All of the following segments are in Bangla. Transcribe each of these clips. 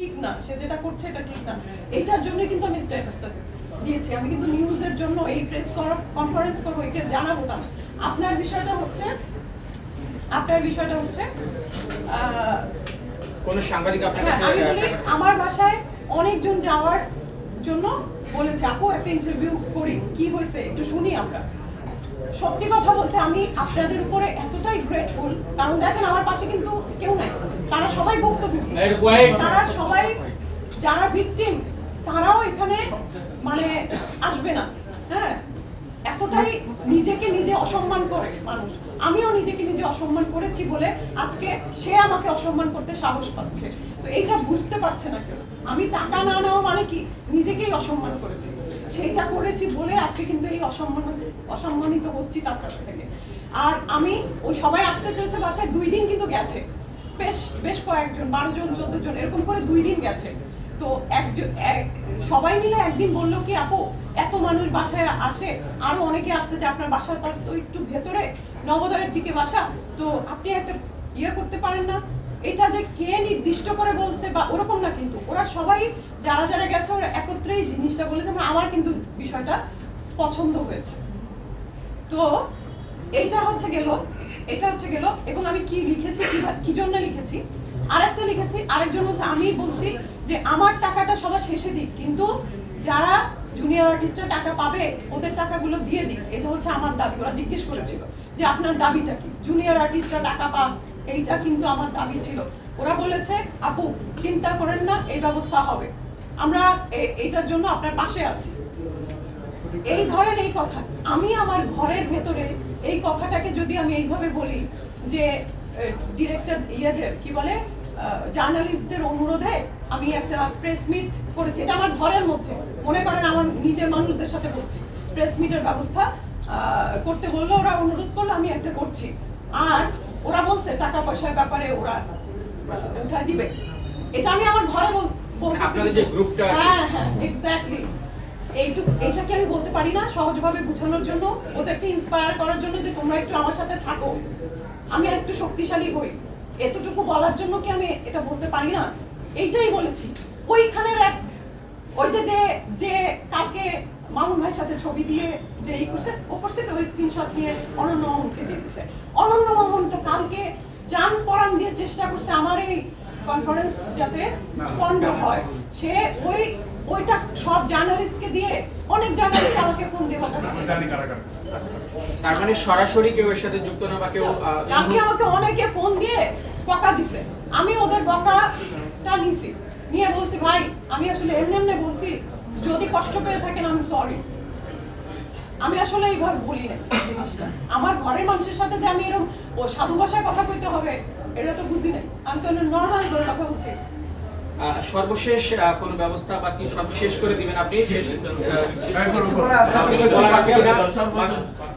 ঠিক না সে যেটা করছে এটা ঠিক না। এইটার জন্য কিন্তু আমি স্ট্যাটাসটা দিয়েছি। আমি কিন্তু নিউজের জন্য এই প্রেস কনফারেন্স করব একে জানাব না। আপনার বিষয়টা হচ্ছে আপনার বিষয়টা হচ্ছে কোন সাংবাদিক হ্যাঁ আমি বলি আমার বাসায় অনেকজন যাওয়ার জন্য বলেছে আপু একটা ইন্টারভিউ করি কি হয়েছে? একটু শুনি আমরা। সত্যি কথা বলতে আমি আপনাদের উপরে এতটাই গ্রেটফুল কারণ দেখেন আমার পাশে কিন্তু কেউ নাই। তারা সবাই ভুক্তভোগী। তারা সবাই যারা ভিকটিম তারাও এখানে মানে আসবে না। হ্যাঁ? এতটাই নিজেকে নিজে অসম্মান করে মানুষ। আমিও নিজেকে নিজে অসম্মান করেছি বলে আজকে সে আমাকে অসম্মান করতে সাহস পাচ্ছে। তো এইটা বুঝতে পারছে না কেউ। আমি টাকা না নেওয়া মানে কি? নিজেকেই অসম্মান করেছি। সেইটা করেছি বলে আজকে কিন্তু এই অসম্মান, অসম্মানিত হচ্ছি তার কাছ থেকে। আর আমি ওই সবাই আসতে চেয়েছে বাসায়, দুই দিন কিন্তু গেছে। বেশ বেশ কয়েকজন, বারো জন, চোদ্দ জন, এরকম করে দুই দিন গেছে। তো একজন এক- সবাই মিলে একদিন বলল কি, আপু, এত মানুষ বাসায় আসে, আরও অনেকে আসতে চায়, আপনার বাসা তার তো একটু ভেতরে, নবোদয়ের দিকে বাসা, তো আপনি একটা ইয়ে করতে পারেন না? এটা যে কে নির্দিষ্ট করে বলছে বা ওরকম না কিন্তু। ওরা সবাই যারা যারা গেছে, ওরা একত্রেই জিনিসটা বলেছে মানে আমার কিন্তু বিষয়টা পছন্দ হয়েছে। তো এটা হচ্ছে গেল, এটা হচ্ছে গেল, এবং আমি কি লিখেছি, কি- জন্য লিখেছি? আরেকটা লিখেছি, আরেকজন হচ্ছে আমি বলছি যে আমার টাকাটা সবার শেষে দিক, কিন্তু যারা জুনিয়র আর্টিস্টরা টাকা পাবে, ওদের টাকাগুলো দিয়ে দিক। এটা হচ্ছে আমার দাবি, ওরা জিজ্ঞেস করেছিল যে আপনার দাবিটা কি? জুনিয়র আর্টিস্টরা টাকা পাক এইটা কিন্তু আমার দাবি ছিল। ওরা বলেছে, আপু, চিন্তা করেন না, এই ব্যবস্থা হবে। আমরা এইটার জন্য আপনার পাশে আছি। এই ধরেন এই কথা। আমি আমার ঘরের ভেতরে এই কথাটাকে যদি আমি এইভাবে বলি যে ডিরেক্টর ইয়েদের, কি বলে জার্নালিস্টদের অনুরোধে আমি একটা প্রেস মিট করেছি। এটা আমার ঘরের মধ্যে। মনে করেন আমার নিজের মানুষদের সাথে বলছি। প্রেস মিটের ব্যবস্থা করতে বলল, ওরা অনুরোধ করল, আমি একটা করছি। আর ওরা বলছে টাকা পয়সার ব্যাপারে ওরা উঠা দিবে। এটা আমি আমার ঘরে বল- আপনাদের যে গ্রুপটা হ্যাঁ হ্যাঁ এক্স্যাক্টলি এইটুকু এইটাকে আমি বলতে পারি না সহজভাবে বোঝানোর জন্য। ওদেরকে ইন্সপায়ার করার জন্য যে তোমরা একটু আমার সাথে থাকো। আমি আর একটু শক্তিশালী হই। এতটুকু বলার জন্য কি আমি এটা বলতে পারি না? এইটাই বলেছি। ওইখানের এক ওই যে যে কালকে মামুন ভাইয়ের সাথে ছবি দিয়ে যে এই করছে ও করছে তো ওই স্ক্রিনশট নিয়ে অনন্য মামুনকে দিয়ে দিছে অনন্য মামুন তো কালকে জান পরাণ দিয়ে চেষ্টা করছে আমার এই কনফারেন্স যাতে পণ্ড হয় সে ওই ওইটা সব জার্নালিস্টকে দিয়ে অনেক জার্নালিস্ট আমাকে ফোন দিয়ে তার মানে সরাসরি কেউ এর সাথে যুক্ত না বা কেউ কালকে আমাকে অনেকে ফোন দিয়ে বকা দিছে আমি ওদের বকাটা নিছি নিয়ে বলছি ভাই আমি আসলে এমনি এমনি বলছি যদি কষ্ট পেয়ে থাকেন আমি সরি আমি আসলে এইভাবে বলি না জিনিসটা। আমার ঘরের মানুষের সাথে যে আমি এরকম ও সাধু ভাষায় কথা কইতে হবে এটা তো বুঝি না আমি তো নর্মাল বলে কথা বলছি। সর্বশেষ কোন কোনো ব্যবস্থা বা কি সব শেষ করে দিবেন আপনি? শেষ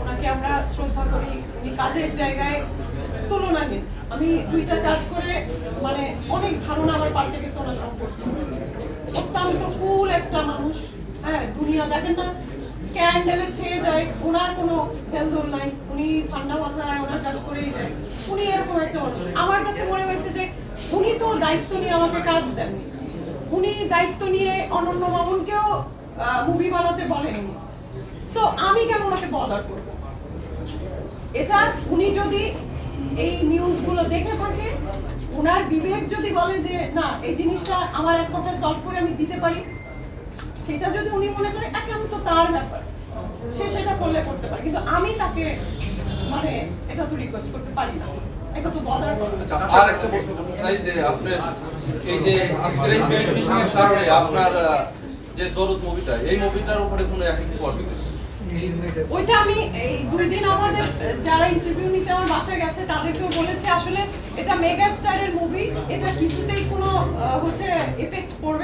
ওনাকে আমরা শ্রদ্ধা করি। উনি কাজের জায়গায় তুলনাহীন আমি দুইটা কাজ করে মানে অনেক ধারণা আমার পাল্টে গেছে ওনার সম্পর্কে। অত্যন্ত কুল একটা মানুষ। হ্যাঁ দুনিয়া দেখেন না স্ক্যান্ডেলে ছেয়ে যায়, ওনার কোনো হেলদোল নাই। উনি ঠান্ডা মাথায় ওনার কাজ করেই যায়। উনি এরকম একটা মানুষ। আমার কাছে মনে হয়েছে যে উনি তো দায়িত্ব নিয়ে আমাকে কাজ দেননি। উনি দায়িত্ব নিয়ে অনন্য মামুনকেও মুভি বানাতে বলেননি। সো আমি কেন ওনাকে বদার করব? এটা উনি যদি এই নিউজগুলো দেখে থাকে ওনার বিবেক যদি বলে যে, না, এই জিনিসটা আমার এক কথায় সলভ করে আমি দিতে পারি, সেটা যদি উনি মনে করে একান্ত তার ব্যাপার। সে সেটা করলে করতে পারে। কিন্তু আমি তাকে মানে এটা তো রিকোয়েস্ট করতে পারি না। এটা তো বদার একটা প্রশ্ন করতে যে আপনি এই যে আপনার যে দরদ মুভিটা, এই মুভিটার উপরে কোনো এফেক্ট পড়বে? ওইটা আমি এই দুই দিন আমাদের, যারা ইন্টারভিউ নিতে আমার বাসায় গেছে, তাদেরকেও বলেছে, আসলে এটা মেগা স্টারের মুভি, এটা কিছুতেই কোনো হচ্ছে এফেক্ট পড়বে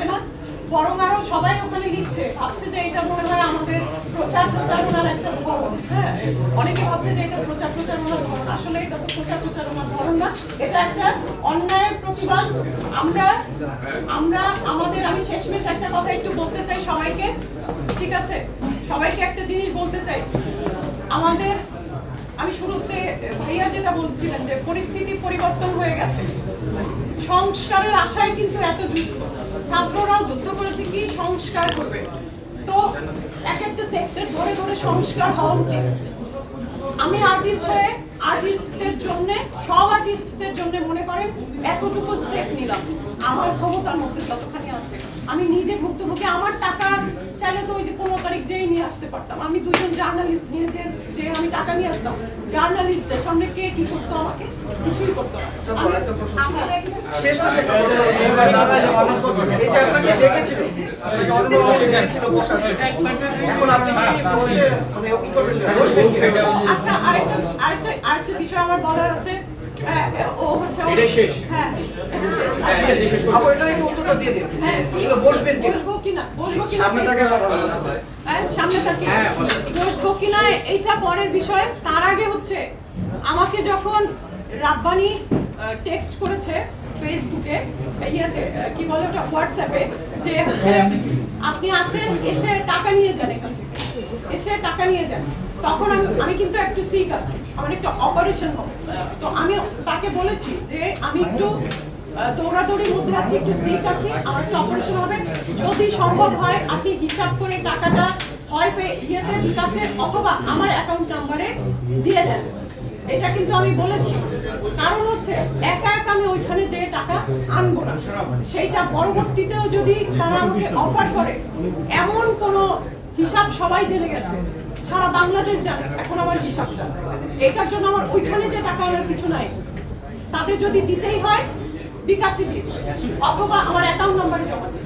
বরং আরও সবাই ওখানে লিখছে, ভাবছে যে এটা মনে হয় আমাদের প্রচার প্রচারণার একটা ধরন। হ্যাঁ অনেকে ভাবছে যে এটা প্রচার প্রচারণার ধরন। আসলে এটা তো প্রচার প্রচারণার ধরন না, এটা একটা অন্যায়ের প্রতিবাদ। আমরা আমরা, আমাদের, আমি শেষমেশ একটা কথা একটু বলতে চাই সবাইকে, ঠিক আছে? সবাইকে একটা জিনিস বলতে চাই। আমাদের, আমি শুরুতে ভাইয়া যেটা বলছিলেন যে পরিস্থিতি পরিবর্তন হয়ে গেছে। সংস্কারের আশায় কিন্তু এত যুদ্ধ ছাত্ররাও যুদ্ধ করেছে কি সংস্কার করবে? তো এক একটা সেক্টর ধরে ধরে সংস্কার হওয়া উচিত। আমি আর্টিস্ট হয়ে আর্টিস্টদের জন্য, সব আর্টিস্টদের জন্য মনে করেন, এতটুকু স্টেপ নিলাম। আমার ক্ষমতার মধ্যে যতখানি আছে, আমি নিজে ভুক্তভোগী, আমার টাকা চাইলে তো ওই যে পনেরো তারিখ যেই নিয়ে আসতে পারতাম আমি দুজন জার্নালিস্ট নিয়ে যে যে আমি টাকা নিয়ে আসতাম জার্নালিস্টদের সামনে কে কি করতো আমাকে কিছুই করতো না শেষ মাসে একটা প্রশ্ন। এই যে আপনাকে ডেকেছিল, আপনাকে অন্য ডেকেছিল বসার জন্য। এখন আপনি কি মানে? আচ্ছা আরেকটা আরেকটা আরেকটা বিষয় আমার বলার আছে হ্যাঁ, ও হচ্ছে ও- এটাই শেষ? হ্যাঁ। হ্যাঁ, বসবেন? বসবো কিনা বসবো কিনা সামনে সেই- তাকে কথা বলুন। হ্যাঁ, সামনে তাকে হ্যাঁ, বলেন। বসবো কিনা এইটা পরের বিষয়। তার আগে হচ্ছে, আমাকে যখন রাব্বানি টেক্সট করেছে ফেসবুকে ইয়েতে কি বলে ওটা হোয়াটসঅ্যাপে যে হচ্ছে, আপনি আসেন, এসে টাকা নিয়ে যান এসে টাকা নিয়ে যান। তখন আমি আমি কিন্তু একটু সিক আছি। আমার একটা অপারেশন হবে। তো আমি তাকে বলেছি যে, আমি একটু দৌড়াদৌড়ির মধ্যে আছি, একটু সিক আছি, আমার একটা অপারেশন হবে। যদি সম্ভব হয়, আপনি হিসাব করে টাকাটা হয় ইয়েতে বিকাশে অথবা আমার অ্যাকাউন্ট নাম্বারে দিয়ে দেন। এটা কিন্তু আমি বলেছি। কারণ হচ্ছে, একা একা আমি ওইখানে যে টাকা আনব না। সেইটা পরবর্তীতেও যদি তারা আমাকে অফার করে, এমন কোনো হিসাব সবাই জেনে গেছে। সারা বাংলাদেশ জানে, এখন আমার হিসাবটা। এটার জন্য আমার ওইখানে যে টাকা আনার কিছু নাই। তাদের যদি দিতেই হয়, বিকাশে দিন অথবা আমার অ্যাকাউন্ট নাম্বারে জমা দিন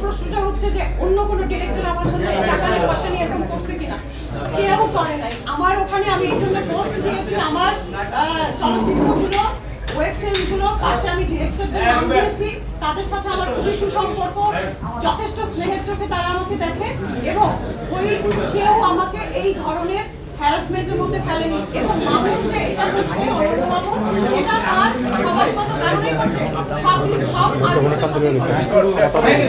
প্রশ্নটা হচ্ছে যে অন্য কোনো ডিরেক্টর আমার সাথে টাকা নিয়ে পয়সা নিয়ে এরকম করছে কিনা? কেউ করে নাই। আমার ওখানে আমি এই জন্য পোস্ট দিয়েছি আমার আহ, চলচ্চিত্রগুলো ওয়েব ফিল্মগুলো পাশে আমি ডিরেক্টরদের নাম দিয়েছি। তাদের সাথে আমার খুবই সুসম্পর্ক যথেষ্ট স্নেহের চোখে তারা আমাকে দেখে এবং ওই কেউ আমাকে এই ধরনের হ্যারাসমেন্টের মধ্যে ফেলেনি। এবং মামুন যে এটা করছে অনন্ত সেটা তার স্বভাবগত কারণেই করছে সব সব আর্টিস্টের